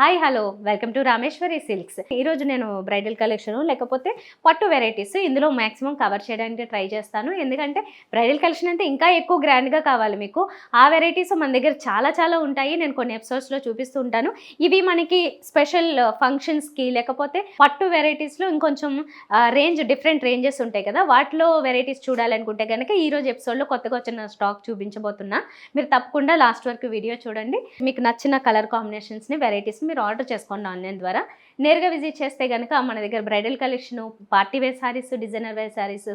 Hi hello. Welcome to Rameshwari silks. ఈరోజు నేను bridal collection లేకపోతే పట్టు వెరైటీస్ ఇందులో మాక్సిమం కవర్ చేయడానికి ట్రై చేస్తాను. ఎందుకంటే బ్రైడల్ కలెక్షన్ అంటే ఇంకా ఎక్కువ గ్రాండ్గా కావాలి మీకు. ఆ వెరైటీస్ మన దగ్గర చాలా చాలా ఉంటాయి. నేను కొన్ని ఎపిసోడ్స్లో చూపిస్తూ ఉంటాను. ఇవి మనకి స్పెషల్ ఫంక్షన్స్కి లేకపోతే పట్టు వెరైటీస్లో ఇంకొంచెం రేంజ్ డిఫరెంట్ రేంజెస్ ఉంటాయి కదా. వాటిలో వెరైటీస్ చూడాలనుకుంటే కనుక ఈ రోజు ఎపిసోడ్లో కొత్తగా వచ్చిన స్టాక్ చూపించబోతున్నా. మీరు తప్పకుండా లాస్ట్ వరకు వీడియో చూడండి. మీకు నచ్చిన కలర్ కాంబినేషన్స్ని వెరైటీస్ని మీరు ఆర్డర్ చేసుకోండి ఆన్లైన్ ద్వారా. నేరుగా విజిట్ చేస్తే కనుక మన దగ్గర bridal collection party wear sarees designer wear sarees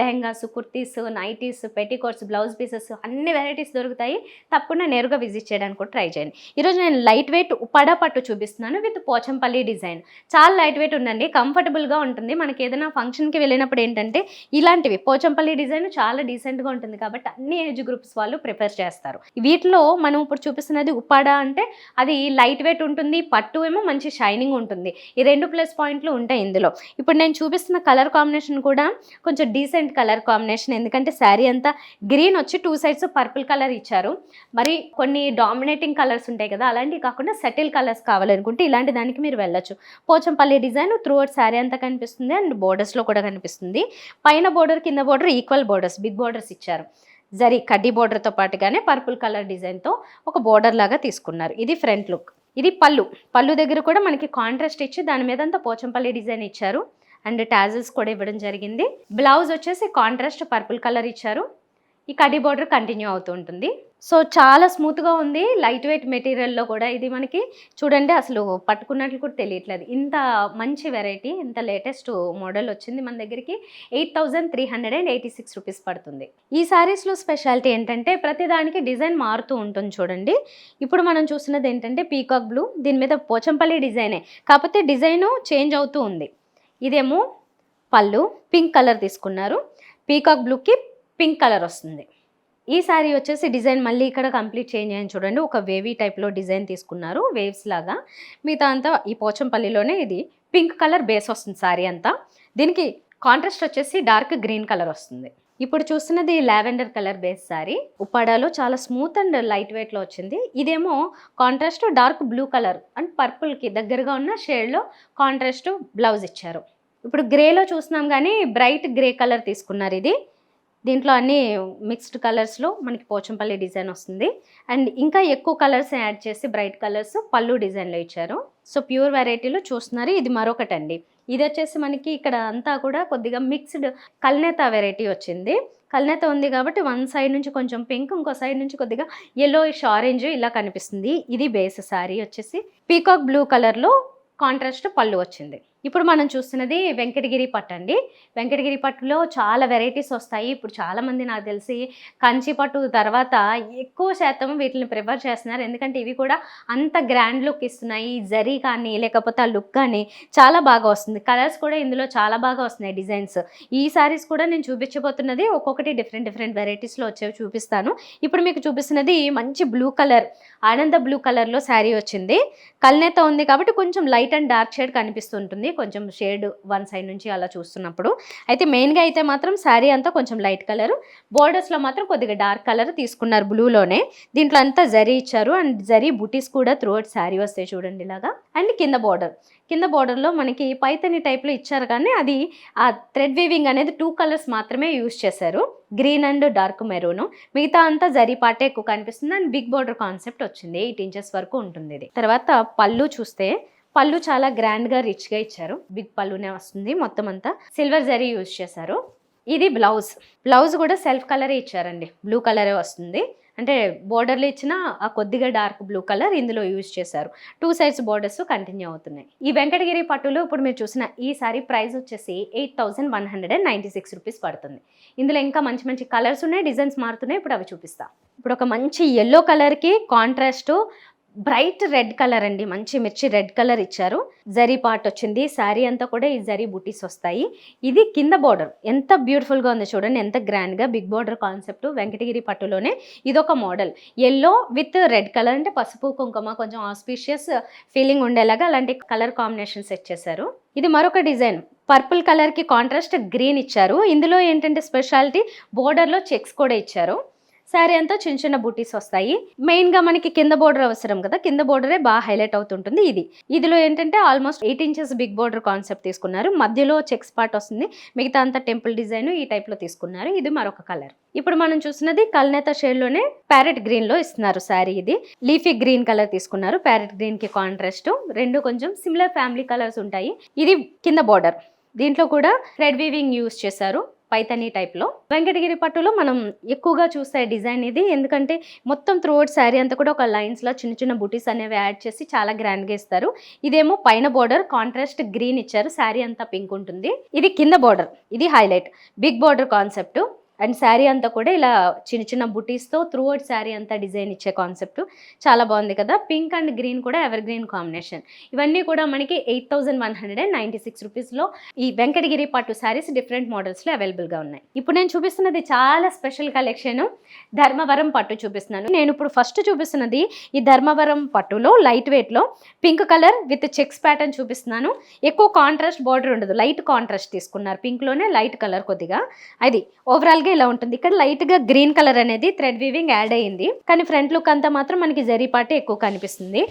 lehengas kurtis nighties petticoats blouse pieces అన్ని వెరైటీస్ దొరుకుతాయి. తప్పకుండా నేరుగా విజిట్ చేయడానికి కూడా ట్రై చేయండి. ఈరోజు నేను లైట్ వెయిట్ ఉపాడా పట్టు చూపిస్తున్నాను విత్ పోచంపల్లి డిజైన్. చాలా లైట్ వెయిట్ ఉందండి కంఫర్టబుల్గా ఉంటుంది. మనకి ఏదైనా ఫంక్షన్కి వెళ్ళినప్పుడు ఏంటంటే ఇలాంటివి పోచంపల్లి డిజైన్ చాలా డీసెంట్గా ఉంటుంది కాబట్టి అన్ని ఏజ్ గ్రూప్స్ వాళ్ళు ప్రిఫర్ చేస్తారు. వీటిలో మనం ఇప్పుడు చూపిస్తున్నది ఉపాడా అంటే అది లైట్ వెయిట్ ఉంటుంది పట్టు ఏమో మంచి షైనింగ్ ఉంటుంది. ఈ రెండు ప్లస్ పాయింట్లు ఉంటాయి ఇందులో. ఇప్పుడు నేను చూపిస్తున్న కలర్ కాంబినేషన్ కూడా కొంచెం డీసెంట్ కలర్ కాంబినేషన్ ఎందుకంటే శారీ అంతా గ్రీన్ వచ్చి టూ సైడ్స్ పర్పుల్ కలర్ ఇచ్చారు. మరి కొన్ని డామినేటింగ్ కలర్స్ ఉంటాయి కదా అలాంటివి కాకుండా సెటిల్ కలర్స్ కావాలనుకుంటే ఇలాంటి దానికి మీరు వెళ్ళొచ్చు. Pochampally design throughout sari అంతా కనిపిస్తుంది అండ్ బోర్డర్స్లో కూడా కనిపిస్తుంది. పైన బోర్డర్ కింద border equal borders big borders ఇచ్చారు. జరీ కడ్డీ బోర్డర్తో పాటుగానే పర్పుల్ కలర్ డిజైన్తో ఒక బోర్డర్ లాగా తీసుకున్నారు. ఇది ఫ్రంట్ లుక్ ఇది పళ్ళు. పళ్ళు దగ్గర కూడా మనకి కాంట్రాస్ట్ ఇచ్చి దాని మీద అంతా పోచంపల్లి డిజైన్ ఇచ్చారు. అండ్ టాజల్స్ కూడా ఇవ్వడం జరిగింది. బ్లౌజ్ వచ్చేసి కాంట్రాస్ట్ పర్పుల్ కలర్ ఇచ్చారు. ఈ కడి బోర్డర్ కంటిన్యూ అవుతూ ఉంటుంది. సో చాలా స్మూత్గా ఉంది. లైట్ వెయిట్ మెటీరియల్లో కూడా ఇది మనకి చూడండి అసలు పట్టుకున్నట్లు కూడా తెలియట్లేదు. ఇంత మంచి వెరైటీ ఇంత లేటెస్ట్ మోడల్ వచ్చింది మన దగ్గరికి. Eight thousand three hundred and eighty six rupees పడుతుంది. ఈ శారీస్లో స్పెషాలిటీ ఏంటంటే ప్రతిదానికి డిజైన్ మారుతూ ఉంటుంది చూడండి. ఇప్పుడు మనం చూస్తున్నది ఏంటంటే పీకాక్ బ్లూ దీని మీద పోచంపల్లి డిజైనే కాకపోతే డిజైను చేంజ్ అవుతూ ఉంది. ఇదేమో పళ్ళు పింక్ కలర్ తీసుకున్నారు. పీకాక్ బ్లూకి పింక్ కలర్ వస్తుంది. ఈ శారీ వచ్చేసి డిజైన్ మళ్ళీ ఇక్కడ కంప్లీట్ చేంజ్ అయ్యింది చూడండి. ఒక వేవీ టైప్లో డిజైన్ తీసుకున్నారు వేవ్స్ లాగా. మిగతా అంతా ఈ పోచంపల్లిలోనే ఇది. పింక్ కలర్ బేస్ వస్తుంది శారీ అంతా. దీనికి కాంట్రాస్ట్ వచ్చేసి డార్క్ గ్రీన్ కలర్ వస్తుంది. ఇప్పుడు చూస్తున్నది లావెండర్ కలర్ బేస్ శారీ ఉప్పాడాలో చాలా స్మూత్ అండ్ లైట్ వెయిట్లో వచ్చింది. ఇదేమో contrast dark blue colour and పర్పుల్కి దగ్గరగా ఉన్న షేడ్లో కాంట్రాస్ట్ బ్లౌజ్ ఇచ్చారు. ఇప్పుడు గ్రేలో చూస్తున్నాం కానీ బ్రైట్ గ్రే కలర్ తీసుకున్నారు ఇది. దీంట్లో అన్ని మిక్స్డ్ కలర్స్లో మనకి పోచంపల్లి డిజైన్ వస్తుంది. అండ్ ఇంకా ఎక్కువ కలర్స్ యాడ్ చేసి బ్రైట్ కలర్స్ పళ్ళు డిజైన్లో ఇచ్చారు. సో ప్యూర్ వెరైటీలో చూస్తున్నారు. ఇది మరొకటి అండి ఇది వచ్చేసి మనకి ఇక్కడ అంతా కూడా కొద్దిగా మిక్స్డ్ కల్నేత వెరైటీ వచ్చింది. కల్నేత ఉంది కాబట్టి వన్ సైడ్ నుంచి కొంచెం పింక్ ఇంకో సైడ్ నుంచి కొద్దిగా ఎల్లోయిష్ ఆరెంజ్ ఇలా కనిపిస్తుంది. ఇది బేస్ శారీ వచ్చేసి పీకాక్ బ్లూ కలర్లో కాంట్రాస్ట్ పళ్ళు వచ్చింది. ఇప్పుడు మనం చూస్తున్నది వెంకటగిరి పట్టు అండి. వెంకటగిరి పట్టులో చాలా వెరైటీస్ వస్తాయి. ఇప్పుడు చాలామంది నాకు తెలిసి కంచి పట్టు తర్వాత ఎక్కువ శాతం వీటిని ప్రిఫర్ చేస్తున్నారు. ఎందుకంటే ఇవి కూడా అంత గ్రాండ్ లుక్ ఇస్తున్నాయి. జరీ కానీ లేకపోతే ఆ లుక్ కానీ చాలా బాగా వస్తుంది. కలర్స్ కూడా ఇందులో చాలా బాగా వస్తున్నాయి డిజైన్స్. ఈ సారీస్ కూడా నేను చూపించబోతున్నది ఒక్కొక్కటి డిఫరెంట్ డిఫరెంట్ వెరైటీస్లో వచ్చేవి చూపిస్తాను. ఇప్పుడు మీకు చూపిస్తున్నది మంచి బ్లూ కలర్ ఆనంద బ్లూ కలర్లో శారీ వచ్చింది. కల్నేత ఉంది కాబట్టి కొంచెం లైట్ అండ్ డార్క్ షేడ్ కనిపిస్తుంటుంది కొంచెం షేడ్ వన్ సైడ్ నుంచి అలా చూస్తున్నప్పుడు. అయితే మెయిన్గా అయితే మాత్రం శారీ అంతా కొంచెం లైట్ కలర్. బోర్డర్స్లో మాత్రం కొద్దిగా డార్క్ కలర్ తీసుకున్నారు బ్లూలోనే. దీంట్లో అంతా జరీ ఇచ్చారు. అండ్ జరీ బుటీస్ కూడా త్రూ అవుట్ శారీ వస్తాయి చూడండి ఇలాగా. అండ్ కింద బోర్డర్ కింద బోర్డర్లో మనకి పైతని టైప్లో ఇచ్చారు కానీ అది ఆ థ్రెడ్ వీవింగ్ అనేది టూ కలర్స్ మాత్రమే యూస్ చేశారు. గ్రీన్ అండ్ డార్క్ మెరూన్ మిగతా అంతా జరీ పాటే ఎక్కువ కనిపిస్తుంది. అండ్ బిగ్ బోర్డర్ కాన్సెప్ట్ వచ్చింది. ఎయిట్ ఇంచెస్ వరకు ఉంటుంది ఇది. తర్వాత పళ్ళు చూస్తే పళ్ళు చాలా గ్రాండ్గా రిచ్గా ఇచ్చారు. బిగ్ పళ్ళునే వస్తుంది. మొత్తం అంతా సిల్వర్ జరీ యూజ్ చేశారు. ఇది బ్లౌజ్ బ్లౌజ్ కూడా సెల్ఫ్ కలరే ఇచ్చారండి. బ్లూ కలరే వస్తుంది. అంటే బోర్డర్లు ఇచ్చిన ఆ కొద్దిగా డార్క్ బ్లూ కలర్ ఇందులో యూజ్ చేశారు. టూ సైడ్స్ బోర్డర్స్ కంటిన్యూ అవుతున్నాయి. ఈ వెంకటగిరి పట్టులో ఇప్పుడు మీరు చూసిన ఈ సారీ ప్రైస్ వచ్చేసి eight thousand one hundred and ninety six rupees పడుతుంది. ఇందులో ఇంకా మంచి మంచి కలర్స్ ఉన్నాయి డిజైన్స్ మారుతున్నాయి. ఇప్పుడు అవి చూపిస్తా. ఇప్పుడు ఒక మంచి ఎల్లో కలర్కి కాంట్రాస్ట్ బ్రైట్ రెడ్ కలర్ అండి మంచి మిర్చి రెడ్ కలర్ ఇచ్చారు. జరీ పార్ట్ వచ్చింది శారీ అంతా కూడా ఈ జరీ బుటీస్ వస్తాయి. ఇది కింద బార్డర్ ఎంత బ్యూటిఫుల్గా ఉంది చూడండి ఎంత గ్రాండ్గా బిగ్ బార్డర్ కాన్సెప్ట్ వెంకటగిరి పట్టులోనే ఇదొక model yellow with red colour అంటే పసుపు కుంకుమ కొంచెం ఆస్పీషియస్ ఫీలింగ్ ఉండేలాగా అలాంటి కలర్ కాంబినేషన్ సెట్ చేశారు. ఇది మరొక డిజైన్ పర్పుల్ కలర్కి కాంట్రాస్ట్ గ్రీన్ ఇచ్చారు. ఇందులో ఏంటంటే స్పెషాలిటీ బోర్డర్లో చెక్స్ కూడా ఇచ్చారు. శారీ అంతా చిన్న చిన్న బూటీస్ వస్తాయి. మెయిన్గా మనకి కింద బోర్డర్ అవసరం కదా కింద బోర్డరే బాగా హైలైట్ అవుతుంటుంది ఇది. ఇదిలో ఏంటంటే almost eight inches big border concept తీసుకున్నారు. మధ్యలో చెక్స్ పార్ట్ వస్తుంది. మిగతా అంతా టెంపుల్ డిజైన్ ఈ టైప్లో తీసుకున్నారు. ఇది మరొక కలర్. ఇప్పుడు మనం చూసినది కల్నేత షేడ్లోనే ప్యారెట్ గ్రీన్లో ఇస్తున్నారు శారీ ఇది. లీఫీ గ్రీన్ కలర్ తీసుకున్నారు. ప్యారెట్ గ్రీన్కి కాంట్రాస్ట్ రెండు కొంచెం సిమిలర్ ఫ్యామిలీ కలర్స్ ఉంటాయి. ఇది కింద బోర్డర్ దీంట్లో కూడా థ్రెడ్ వీవింగ్ యూస్ చేశారు. పైతనీ టైప్లో. వెంకటగిరి పట్టులో మనం ఎక్కువగా చూసే డిజైన్ ఇది. ఎందుకంటే మొత్తం త్రూఅవుట్ శారీ అంతా కూడా ఒక లైన్స్లో చిన్న చిన్న బుటీస్ అనేవి యాడ్ చేసి చాలా గ్రాండ్గా ఇస్తారు. ఇదేమో పైన బోర్డర్ కాంట్రాస్ట్ గ్రీన్ ఇచ్చారు. శారీ అంతా పింక్ ఉంటుంది. ఇది కింద బోర్డర్. ఇది highlight. Big border concept. And saree అంతా కూడా ఇలా చిన్న చిన్న బుటీస్తో త్రూ అవుట్ శారీ అంతా డిజైన్ ఇచ్చే కాన్సెప్ట్. చాలా బాగుంది కదా. పింక్ అండ్ గ్రీన్ కూడా ఎవర్ గ్రీన్ కాంబినేషన్. ఇవన్నీ కూడా మనకి eight thousand one hundred and ninety six రూపీస్లో ఈ వెంకటగిరి పట్టు శారీస్ డిఫరెంట్ మోడల్స్లో అవైలబుల్గా ఉన్నాయి. ఇప్పుడు నేను చూపిస్తున్నది చాలా స్పెషల్ కలెక్షన్. ధర్మవరం పట్టు చూపిస్తున్నాను. నేను ఇప్పుడు ఫస్ట్ చూపిస్తున్నది ఈ ధర్మవరం పట్టులో లైట్ వెయిట్లో pink colour with checks pattern చూపిస్తున్నాను. ఎక్కువ కాంట్రాస్ట్ బార్డర్ ఉండదు. లైట్ కాంట్రాస్ట్ తీసుకున్నారు. పింక్లోనే లైట్ కలర్ కొద్దిగా. అది ఓవరాల్గా ఇలా ఉంటుంది. ఇక్కడ లైట్గా గ్రీన్ కలర్ అనేది థ్రెడ్ వీవింగ్ యాడ్ అయ్యింది కానీ ఫ్రంట్ లుక్ అంతా మాత్రం మనకి జరీ పాటే ఎక్కువ కనిపిస్తుంది.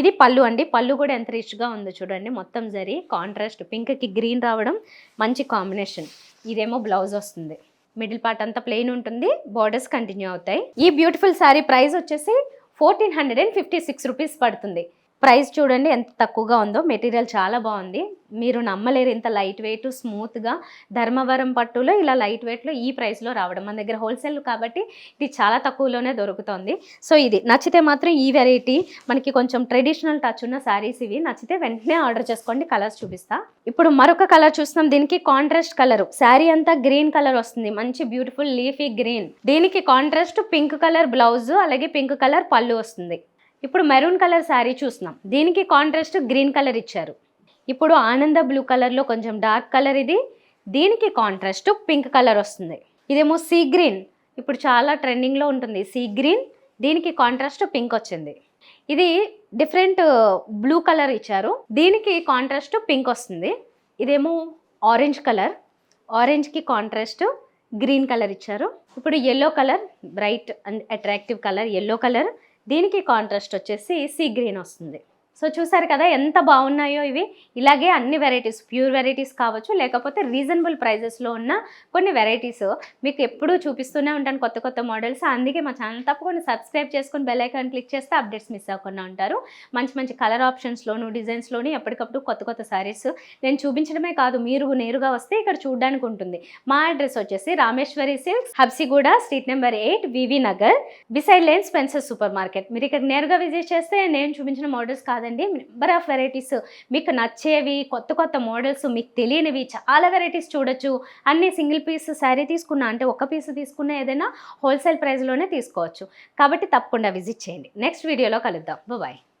ఇది పళ్ళు అండి. పళ్ళు కూడా ఎంత రిచ్గా ఉందో చూడండి. మొత్తం జరీ కాంట్రాస్ట్ పింక్కి గ్రీన్ రావడం మంచి కాంబినేషన్ ఇదేమో బ్లౌజ్ వస్తుంది. మిడిల్ పార్ట్ అంతా ప్లెయిన్ ఉంటుంది. బార్డర్స్ కంటిన్యూ అవుతాయి. ఈ బ్యూటిఫుల్ శారీ ప్రైస్ వచ్చేసి fourteen hundred and fifty six rupees పడుతుంది. ప్రైస్ చూడండి ఎంత తక్కువగా ఉందో. మెటీరియల్ చాలా బాగుంది. మీరు నమ్మలేరు ఇంత లైట్ వెయిట్ స్మూత్గా ధర్మవరం పట్టులో ఇలా లైట్ వెయిట్లో ఈ ప్రైస్లో రావడం. మన దగ్గర హోల్సేల్ కాబట్టి ఇది చాలా తక్కువలోనే దొరుకుతుంది. సో ఇది నచ్చితే మాత్రం ఈ వెరైటీ మనకి కొంచెం ట్రెడిషనల్ టచ్ ఉన్న శారీస్ ఇవి. నచ్చితే వెంటనే ఆర్డర్ చేసుకోండి. కలర్స్ చూపిస్తా. ఇప్పుడు మరొక కలర్ చూస్తున్నాం. దీనికి కాంట్రాస్ట్ కలర్. శారీ అంతా గ్రీన్ కలర్ వస్తుంది. మంచి బ్యూటిఫుల్ లీఫీ గ్రీన్. దీనికి కాంట్రాస్ట్ పింక్ కలర్ బ్లౌజ్ అలాగే పింక్ కలర్ పళ్ళు వస్తుంది. ఇప్పుడు మెరూన్ కలర్ శారీ చూస్తున్నాం. దీనికి కాంట్రాస్ట్ గ్రీన్ కలర్ ఇచ్చారు. ఇప్పుడు ఆనంద బ్లూ కలర్లో కొంచెం డార్క్ కలర్ ఇది. దీనికి కాంట్రాస్ట్ పింక్ కలర్ వస్తుంది. ఇదేమో సీ గ్రీన్. ఇప్పుడు చాలా ట్రెండింగ్లో ఉంటుంది. Sea green. దీనికి కాంట్రాస్ట్ పింక్ వచ్చింది. ఇది డిఫరెంట్ బ్లూ uh, కలర్ ఇచ్చారు. దీనికి కాంట్రాస్ట్ పింక్ వస్తుంది. ఇదేమో ఆరెంజ్ కలర్. ఆరెంజ్కి కాంట్రాస్ట్ గ్రీన్ కలర్ ఇచ్చారు. ఇప్పుడు yellow colour. Bright and attractive colour. Yellow colour. దీనికి కాంట్రాస్ట్ వచ్చేసి సీ గ్రీన్ వస్తుంది. సో చూసారు కదా ఎంత బాగున్నాయో ఇవి. ఇలాగే అన్ని వెరైటీస్ ప్యూర్ వెరైటీస్ కావచ్చు లేకపోతే రీజనబుల్ ప్రైజెస్లో ఉన్న కొన్ని వెరైటీస్. మీకు ఎప్పుడూ చూపిస్తూనే ఉంటాను కొత్త కొత్త మోడల్స్. అందుకే మా ఛానల్ తప్పకుండా సబ్స్క్రైబ్ చేసుకొని బెల్ ఐకాన్ క్లిక్ చేస్తే అప్డేట్స్ మిస్ అవ్వకుండా ఉంటారు. మంచి మంచి కలర్ ఆప్షన్స్లోను డిజైన్స్లోని ఎప్పటికప్పుడు కొత్త కొత్త సారీస్ నేను చూపించడమే కాదు మీరు నేరుగా వస్తే ఇక్కడ చూడడానికి ఉంటుంది. మా అడ్రస్ వచ్చేసి Rameshwari silks Habsiguda street number eight VV Nagar beside lane Spencer super market. మీరు ఇక్కడ నేరుగా విజిట్ చేస్తే నేను చూపించిన మోడల్స్ కాదు కాదండి. నెంబర్ ఆఫ్ వెరైటీస్ మీకు నచ్చేవి కొత్త కొత్త మోడల్స్ మీకు తెలియనివి చాలా వెరైటీస్ చూడొచ్చు. అన్ని సింగిల్ పీస్ శారీ తీసుకున్నా అంటే ఒక పీస్ తీసుకున్న ఏదైనా హోల్సేల్ ప్రైస్లోనే తీసుకోవచ్చు. కాబట్టి తప్పకుండా విజిట్ చేయండి. నెక్స్ట్ వీడియోలో కలుద్దాం. బాయ్